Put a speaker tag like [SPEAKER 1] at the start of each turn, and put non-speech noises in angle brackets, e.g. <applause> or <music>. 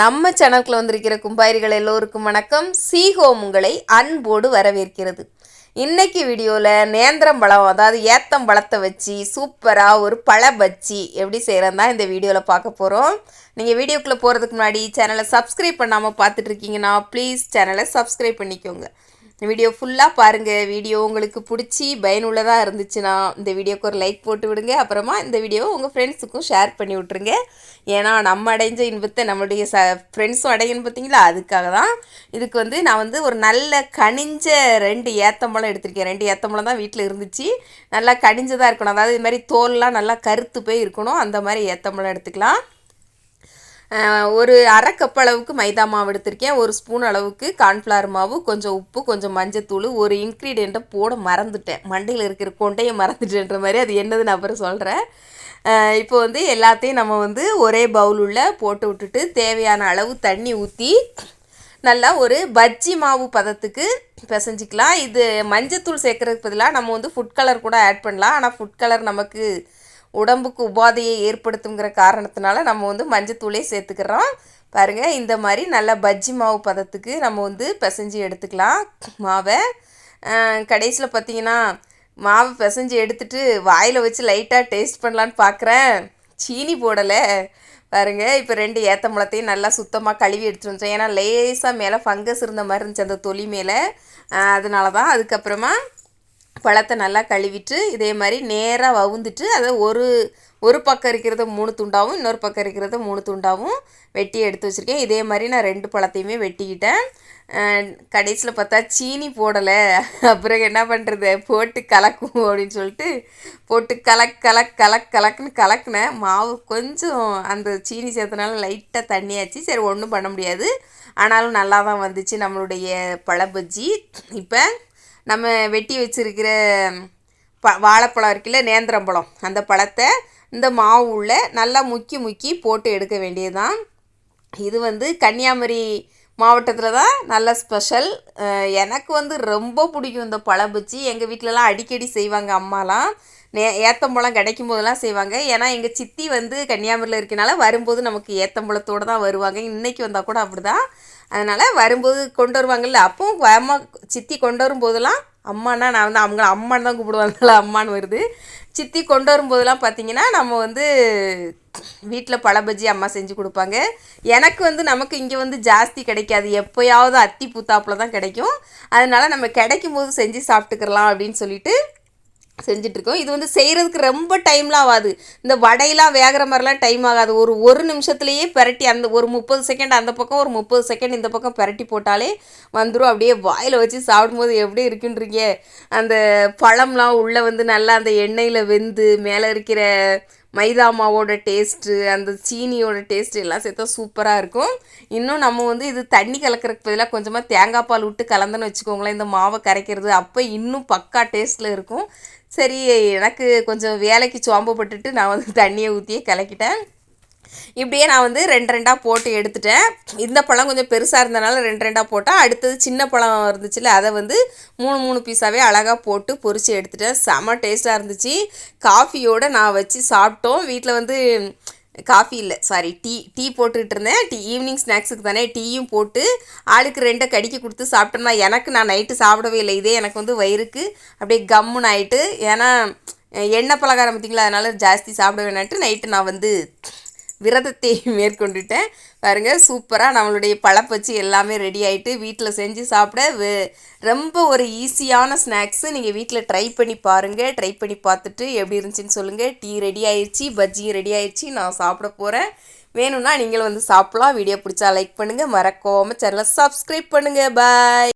[SPEAKER 1] நம்ம சேனலுக்குள்ள வந்திருக்கிற கும்பாரிகள் எல்லோருக்கும் வணக்கம். சீஹோம் உங்களை அன்போடு வரவேற்கிறது. இன்னைக்கு வீடியோவில் நேந்திரம் பழம் அதாவது ஏத்தம் பழத்தை வச்சு சூப்பராக ஒரு பழ பச்சி எப்படி செய்கிறதா தான் இந்த வீடியோவில் பார்க்க போகிறோம் நீங்கள் வீடியோக்குள்ளே போகிறதுக்கு முன்னாடி சேனலை சப்ஸ்கிரைப் பண்ணாமல் பார்த்துட்ருக்கீங்கன்னா ப்ளீஸ் சேனலை சப்ஸ்கிரைப் பண்ணிக்கோங்க. வீடியோ ஃபுல்லாக பாருங்கள் வீடியோ உங்களுக்கு பிடிச்சி பயனுள்ளதாக இருந்துச்சுன்னா இந்த வீடியோக்கு ஒரு லைக் போட்டு விடுங்க. அப்புறமா இந்த வீடியோ உங்கள் ஃப்ரெண்ட்ஸுக்கும் ஷேர் பண்ணி விட்ருங்க ஏன்னா நம்ம அடைஞ்ச இன்பத்தை நம்மளுடைய ச ஃப்ரெண்ட்ஸும் அடையணும் பார்த்தீங்களா? அதுக்காக தான் இதுக்கு வந்து நான் வந்து ஒரு நல்ல கனிஞ்ச ரெண்டு ஏத்தம்பழம் எடுத்திருக்கேன். ரெண்டு ஏத்தம்பழம் தான் வீட்டில் இருந்துச்சு. நல்லா கனிஞ்சதாக இருக்கணும். அதாவது இது மாதிரி தோல்லாம் நல்லா கருத்து போய் இருக்கணும். அந்த மாதிரி ஏத்தம்பழம் எடுத்துக்கலாம். ஒரு அரை கப் அளவுக்கு மைதா மாவு எடுத்திருக்கேன். ஒரு ஸ்பூன் அளவுக்கு கார்ன்ஃப்ளவர் மாவு கொஞ்சம் உப்பு கொஞ்சம் மஞ்சத்தூள் ஒரு இன்க்ரீடியண்ட்டை போட மறந்துட்டேன். மண்டையில் இருக்கிற கொண்டையை மறந்துட்டேன்ற மாதிரி அது என்னது நான் அப்புறம் சொல்கிறேன் இப்போ வந்து எல்லாத்தையும் நம்ம வந்து ஒரே பவுல் போட்டு விட்டுட்டு தேவையான அளவு தண்ணி ஊற்றி நல்லா ஒரு பஜ்ஜி மாவு பதத்துக்கு பிசைஞ்சிக்கலாம். இது மஞ்சத்தூள் சேர்க்கறதுக்கு பதிலாக நம்ம வந்து ஃபுட் கலர் கூட ஆட் பண்ணலாம். ஆனால் ஃபுட் கலர் நமக்கு உடம்புக்கு உபாதையை ஏற்படுத்துங்கிற காரணத்தினால நம்ம வந்து மஞ்சத்தூளே சேர்த்துக்கிறோம். பாருங்கள் இந்த மாதிரி நல்லா பஜ்ஜி மாவு பதத்துக்கு நம்ம வந்து பிசைஞ்சு எடுத்துக்கலாம் மாவை. கடைசியில் பார்த்தீங்கன்னா மாவு பிசைஞ்சு எடுத்துட்டு வாயில் வச்சு லைட்டாக டேஸ்ட் பண்ணலான்னு பார்க்குறேன் சீனி போடலை. பாருங்க இப்போ ரெண்டு ஏத்தம்பழத்தையும் நல்லா சுத்தமாக கழுவி எடுத்துட்டு வந்துட்டேன் ஏன்னா லேசாக மேலே ஃபங்கஸ் இருந்த மாதிரி இருந்துச்சு அந்த தொலி மேலே. அதனால தான் அதுக்கப்புறமா பழத்தை நல்லா கழுவிட்டு இதே மாதிரி நேராக வவுந்துட்டு அதை ஒரு ஒரு பக்கம் இருக்கிறத மூணு துண்டாகவும் இன்னொரு பக்கம் இருக்கிறத மூணு துண்டாகவும் வெட்டி எடுத்து வச்சுருக்கேன். இதே மாதிரி நான் ரெண்டு பழத்தையுமே வெட்டிக்கிட்டேன். கடைசியில் பார்த்தா சீனி போடலை. அப்புறம் என்ன பண்ணுறது போட்டு கலக்கும் அப்படின்னு சொல்லிட்டு போட்டு கலக் கலக் கலக் கலக்குன்னு கலக்குனேன். மாவு கொஞ்சம் அந்த சீனி சேர்த்தனால லைட்டாக தண்ணியாச்சு சரி ஒன்றும் பண்ண முடியாது. ஆனாலும் நல்லா தான் வந்துச்சு நம்மளுடைய பழ பஜ்ஜி இப்போ நம்ம வெட்டி வச்சுருக்கிற ப வாழைப்பழம் இருக்குல்ல நேந்திரம்பழம். அந்த பழத்தை இந்த மாவு உள்ள நல்லா முக்கி முக்கி போட்டு எடுக்க வேண்டியதுதான். இது வந்து கன்னியாகுமரி மாவட்டத்தில் தான் நல்ல ஸ்பெஷல். எனக்கு வந்து ரொம்ப பிடிக்கும் இந்த பழபச்சி எங்கள் வீட்டிலலாம் அடிக்கடி செய்வாங்க அம்மாலாம். நே ஏத்தம்பழம் கிடைக்கும் போதெல்லாம் செய்வாங்க. ஏன்னா எங்கள் சித்தி வந்து கன்னியாகுமரியில் இருக்கனால வரும்போது நமக்கு ஏத்தம்பழத்தோடு தான் வருவாங்க. இன்றைக்கி வந்தால் கூட அப்படி தான் அதனால் வரும்போது கொண்டு வருவாங்கல்ல அப்பவும் அம்மா சித்தி கொண்டு வரும்போதெல்லாம் அம்மானா நான் வந்து அவங்க அம்மான்னு தான் கூப்பிடுவாங்கல்ல அம்மான்னு வருது. சித்தி கொண்டு வரும்போதெல்லாம் பார்த்தீங்கன்னா நம்ம வந்து வீட்டில் பழ பஜ்ஜி அம்மா செஞ்சு கொடுப்பாங்க. எனக்கு வந்து நமக்கு இங்கே வந்து ஜாஸ்தி கிடைக்காது. எப்போயாவது அத்தி பூத்தாப்பில் தான் கிடைக்கும். அதனால் நம்ம கிடைக்கும் போது செஞ்சு சாப்பிட்டுக்கிறலாம் அப்படின்னு சொல்லிட்டு செஞ்சிட்ருக்கோம். இது வந்து செய்கிறதுக்கு ரொம்ப டைம்லாம் ஆகாது இந்த வடையெல்லாம் வேகிற மாதிரிலாம் டைம் ஆகாது. ஒரு ஒரு நிமிஷத்துலேயே பரட்டி அந்த ஒரு முப்பது செகண்ட் அந்த பக்கம் ஒரு முப்பது செகண்ட் இந்த பக்கம் பரட்டி போட்டாலே வந்துடும் அப்படியே வாயில் வச்சு சாப்பிடும்போது எப்படி இருக்குன்றீங்க? அந்த பழம்லாம் உள்ளே வந்து நல்லா அந்த எண்ணெயில் வெந்து மேலே இருக்கிற மைதா மாவோட டேஸ்ட்டு அந்த சீனியோட டேஸ்ட்டு எல்லாம் சேர்த்தா சூப்பராக இருக்கும். இன்னும் நம்ம வந்து இது தண்ணி கலக்கிறதுக்கு பதிலாக கொஞ்சமாக தேங்காய் பால் விட்டு கலந்துன்னு வச்சுக்கோங்களேன் இந்த மாவை கரைக்கிறது அப்போ இன்னும் பக்கா டேஸ்ட்டில் இருக்கும். சரி எனக்கு கொஞ்சம் வேலைக்கு சோம்பப்பட்டுட்டு நான் வந்து தண்ணியை ஊற்றியே கலக்கிட்டேன். இப்படியே நான் வந்து ரெண்டு ரெண்டாக போட்டு எடுத்துட்டேன். இந்த பழம் கொஞ்சம் பெருசாக இருந்தனால ரெண்டு ரெண்டாக போட்டால் அடுத்தது சின்ன பழம் இருந்துச்சுல அதை வந்து மூணு மூணு பீஸாகவே அழகாக போட்டு பொரித்து எடுத்துட்டேன். செம்ம டேஸ்ட்டாக இருந்துச்சு. காஃபியோடு நான் வச்சு சாப்பிட்டோம். வீட்டில் வந்து காஃபி இல்லை சாரி டீ டீ போட்டுக்கிட்டு இருந்தேன். டீ ஈவினிங் ஸ்நாக்ஸுக்கு தானே டீயும் போட்டு ஆளுக்கு ரெண்டை கடிக்க கொடுத்து சாப்பிட்டோம்னா எனக்கு நான் நைட்டு சாப்பிடவே இல்லை. இதே எனக்கு வந்து வயிறுக்கு அப்படியே கம்முன்னு ஆயிட்டு ஏன்னா எண்ணெய் பலகாரம் பார்த்திங்களா அதனால் ஜாஸ்தி சாப்பிட வேணான்ட்டு நைட்டு நான் வந்து விரதத்தை <laughs> மேற்கொண்டுட்டேன். பாருங்கள் சூப்பராக நம்மளுடைய பழப்பச்சு எல்லாமே ரெடி ஆகிட்டு வீட்டில் செஞ்சு சாப்பிட வ ரொம்ப ஒரு ஈஸியான ஸ்நாக்ஸு நீங்கள் வீட்டில் ட்ரை பண்ணி பாருங்கள் ட்ரை பண்ணி பார்த்துட்டு எப்படி இருந்துச்சுன்னு சொல்லுங்கள் டீ ரெடி ஆயிடுச்சு பஜ்ஜியும் ரெடி ஆயிடுச்சு நான் சாப்பிட போகிறேன் வேணும்னா நீங்களும் வந்து சாப்பிட்லாம். வீடியோ பிடிச்சா லைக் பண்ணுங்கள் மறக்காமல் சேனலை சப்ஸ்கிரைப் பண்ணுங்கள் பாய்